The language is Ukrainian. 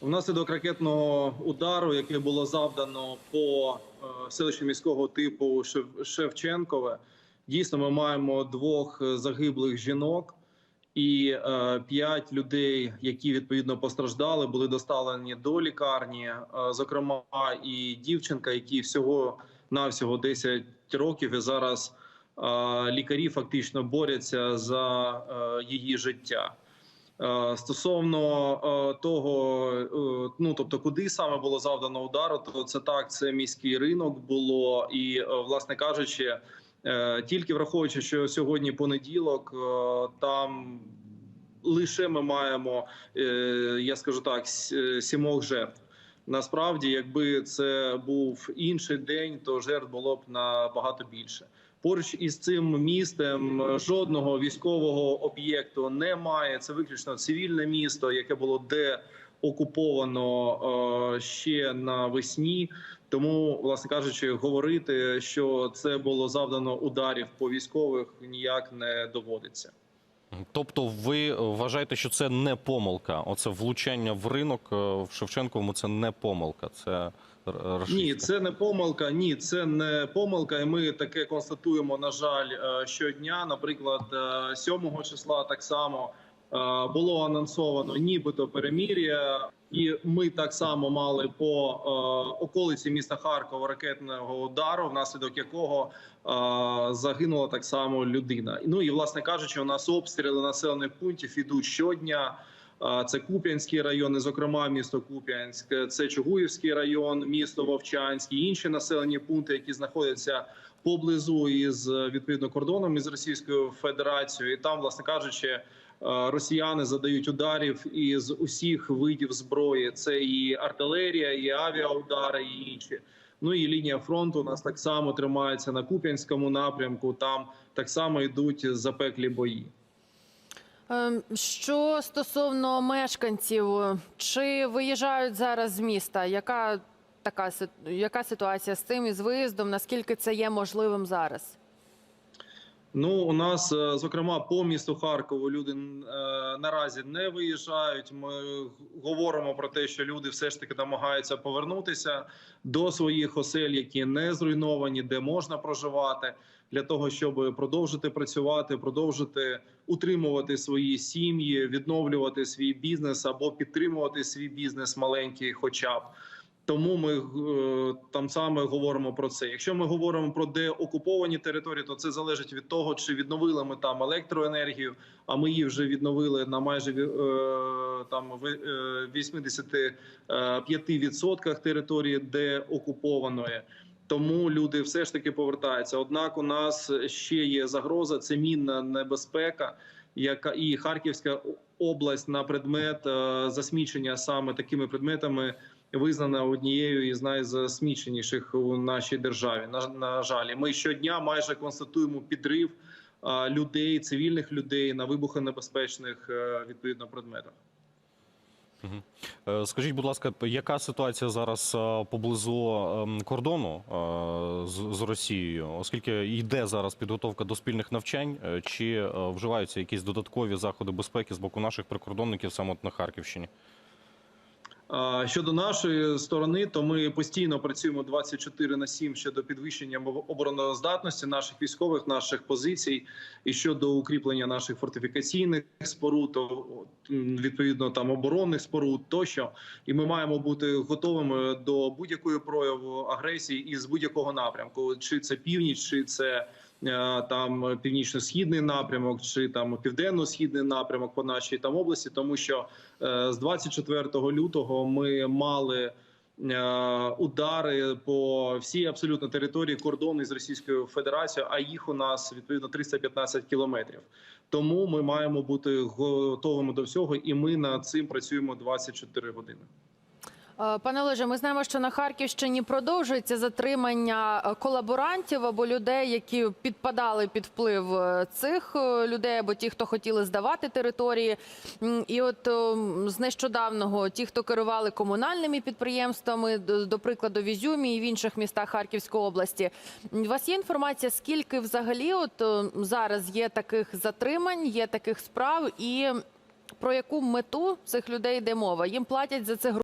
Внаслідок ракетного удару, який було завдано по е, селищу міського типу Шев- Шевченкове, дійсно ми маємо двох загиблих жінок і е, п'ять людей, які відповідно постраждали, були доставлені до лікарні. Е, зокрема, і дівчинка, якій всього навсього 10 років, і зараз лікарі фактично борються за її життя. Е, Стосовно е, того, е, ну тобто, куди саме було завдано удару, то це так, це міський ринок було, і власне кажучи, тільки враховуючи, що сьогодні понеділок, там лише ми маємо, я скажу так, сімох жертв. Насправді, якби це був інший день, то жертв було б набагато більше. Поруч із цим містом е, жодного військового об'єкту немає. Це виключно цивільне місто, яке було деокуповано е, ще навесні. Тому, власне кажучи, говорити, що це було завдано ударів по військових, ніяк не доводиться. Тобто, ви вважаєте, що це не помилка? Оце влучання в ринок е, в Шевченковому це не помилка. Це. Ні, це не помилка. Ні, це не помилка. І ми таке констатуємо. На жаль, е, щодня. Наприклад, е, 7 числа так само е, було анонсовано, нібито перемір'я, і ми так само мали по е, околиці міста Харкова ракетного удару, внаслідок якого е, загинула так само людина. Ну і власне кажучи, у нас обстріли населених пунктів ідуть щодня. Це Куп'янський район, і, зокрема, місто Куп'янськ, це Чугуївський район, місто Вовчанськ і інші населені пункти, які знаходяться поблизу із відповідно кордоном із Російською Федерацією. І там, власне кажучи, е, росіяни задають ударів із усіх видів зброї. Це і артилерія, і авіаудари, і інші. Ну і лінія фронту у нас так само тримається на Куп'янському напрямку. Там так само йдуть запеклі бої. Ем, Що стосовно мешканців, чи виїжджають зараз з міста? Яка така яка ситуація з цим із виїздом? Наскільки це є можливим зараз? Ну, у нас, е, зокрема, по місту Харкову люди е, наразі не виїжджають. Ми говоримо про те, що люди все ж таки намагаються повернутися до своїх осель, які не зруйновані, де можна проживати, для того, щоб продовжити працювати, продовжити утримувати свої сім'ї, відновлювати свій бізнес або підтримувати свій бізнес маленький, хоча б. Тому ми е, там саме говоримо про це. Якщо ми говоримо про деокуповані території, то це залежить від того, чи відновили ми там електроенергію. А ми її вже відновили на майже е, там ви- е, 85% території деокупованої. Тому люди все ж таки повертаються. Однак, у нас ще є загроза. Це мінна небезпека, яка і Харківська область на предмет засмічення саме такими предметами визнана однією із найзасміченіших у нашій державі. На, на жаль, ми щодня майже констатуємо підрив людей, цивільних людей на вибухонебезпечних е, відповідно предметах. Е, Скажіть, будь ласка, яка ситуація зараз е, поблизу ем, кордону з Росією? Оскільки йде зараз підготовка до спільних навчань, чи вживаються якісь додаткові заходи безпеки з боку наших прикордонників саме на Харківщині? Щодо нашої сторони, то ми постійно працюємо 24 на 7 щодо підвищення обороноздатності наших військових, наших позицій і щодо укріплення наших фортифікаційних споруд, відповідно там оборонних споруд тощо. І ми маємо бути готовими до будь-якої прояву агресії із будь-якого напрямку, чи це північ, чи це там північно-східний напрямок, чи там південно-східний напрямок по нашій там області, тому що е, з 24 лютого ми мали е, удари по всій абсолютно території кордону з Російською Федерацією, а їх у нас відповідно 315 кілометрів. Тому ми маємо бути готовими до всього, і ми над цим працюємо 24 години. Е, Пане Олеже, ми знаємо, що на Харківщині продовжується затримання е, колаборантів або людей, які підпадали під вплив е, цих людей, або ті, хто хотіли здавати території. І от з нещодавного ті, хто керували комунальними підприємствами, до, прикладу, в Ізюмі і в інших містах Харківської області. У вас є інформація, скільки взагалі от зараз є таких затримань, є таких справ, і про яку мету цих людей йде мова? Їм платять за це гроші.